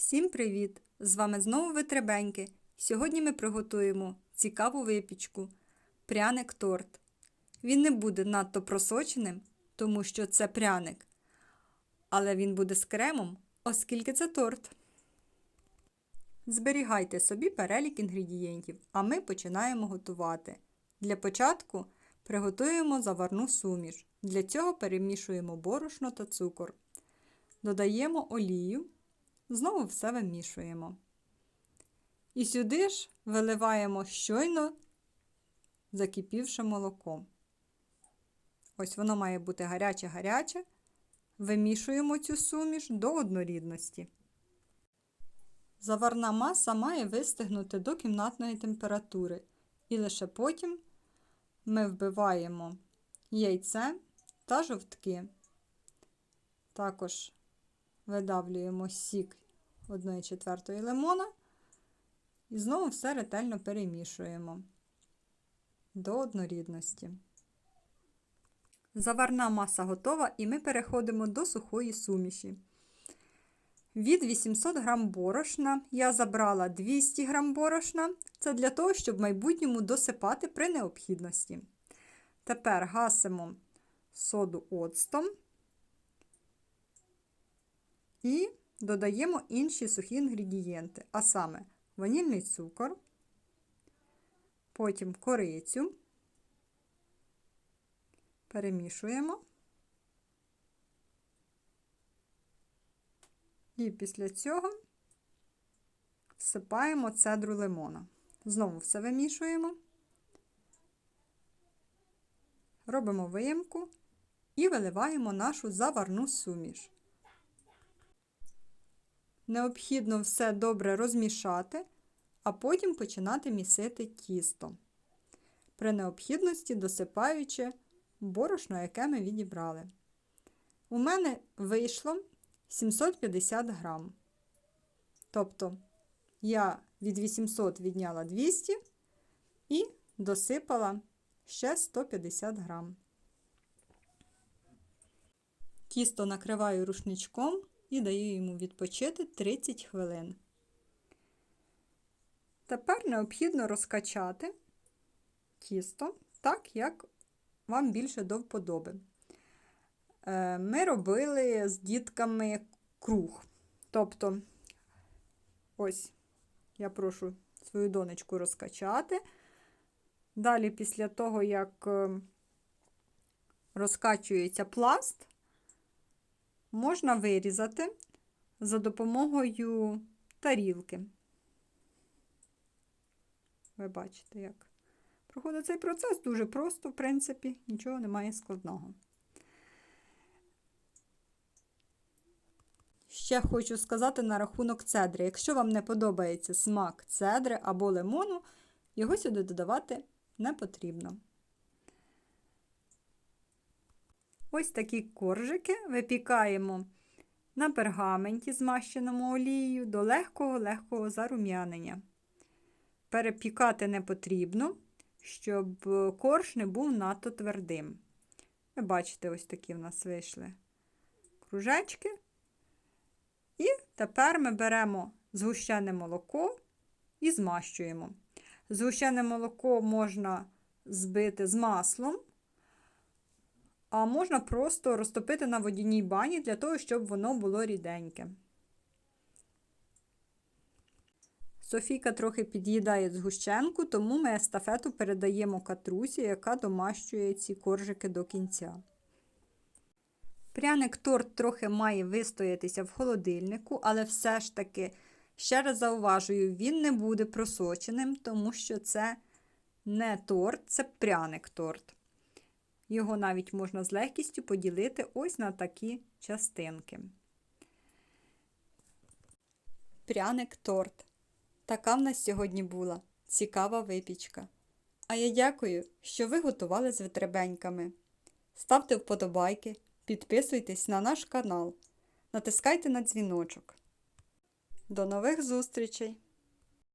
Всім привіт! З вами знову Витребеньки. Сьогодні ми приготуємо цікаву випічку пряник торт. Він не буде надто просоченим, тому що це пряник, але він буде з кремом, оскільки це торт. Зберігайте собі перелік інгредієнтів, а ми починаємо готувати. Для початку приготуємо заварну суміш. Для цього перемішуємо борошно та цукор. Додаємо олію. Знову все вимішуємо. І сюди ж виливаємо щойно закипівше молоко. Ось воно має бути гаряче-гаряче. Вимішуємо цю суміш до однорідності. Заварна маса має вистигнути до кімнатної температури. І лише потім ми вбиваємо яйце та жовтки. Також видавлюємо сік 1 четвертої лимона і знову все ретельно перемішуємо до однорідності. Заварна маса готова, і ми переходимо до сухої суміші. Від 800 г борошна я забрала 200 г борошна. Це для того, щоб в майбутньому досипати при необхідності. Тепер гасимо соду оцтом і додаємо інші сухі інгредієнти, а саме ванільний цукор, потім корицю, перемішуємо. І після цього всипаємо цедру лимона. Знову все вимішуємо, робимо виємку і виливаємо нашу заварну суміш. Необхідно все добре розмішати, а потім починати місити тісто, при необхідності досипаючи борошно, яке ми відібрали. У мене вийшло 750 грам. Тобто я від 800 відняла 200 і досипала ще 150 грам. Тісто накриваю рушничком і даю йому відпочити 30 хвилин. Тепер необхідно розкачати тісто так, як вам більше до вподоби. Е, ми робили з дітками круг. Тобто, ось, я прошу свою донечку розкачати. Далі, після того, як е, розкачується пласт, можна вирізати за допомогою тарілки. Ви бачите, як проходить цей процес дуже просто, в принципі, нічого немає складного. Ще хочу сказати на рахунок цедри. Якщо вам не подобається смак цедри або лимону, його сюди додавати не потрібно. Ось такі коржики випікаємо на пергаменті, змащеному олією до легкого-легкого зарум'янення. Перепікати не потрібно, щоб корж не був надто твердим. Ви бачите, ось такі в нас вийшли кружечки. І тепер ми беремо згущене молоко і змащуємо. Згущене молоко можна збити з маслом, а можна просто розтопити на водяній бані для того, щоб воно було ріденьке. Софійка трохи під'їдає згущенку, тому ми естафету передаємо катрусі, яка домащує ці коржики до кінця. Пряник торт трохи має вистоятися в холодильнику, але все ж таки, ще раз зауважую, він не буде просоченим, тому що це не торт, це пряник торт. Його навіть можна з легкістю поділити ось на такі частинки. Пряник торт. Така в нас сьогодні була цікава випічка. А я дякую, що ви готували з витребеньками. Ставте вподобайки, підписуйтесь на наш канал, натискайте на дзвіночок. До нових зустрічей!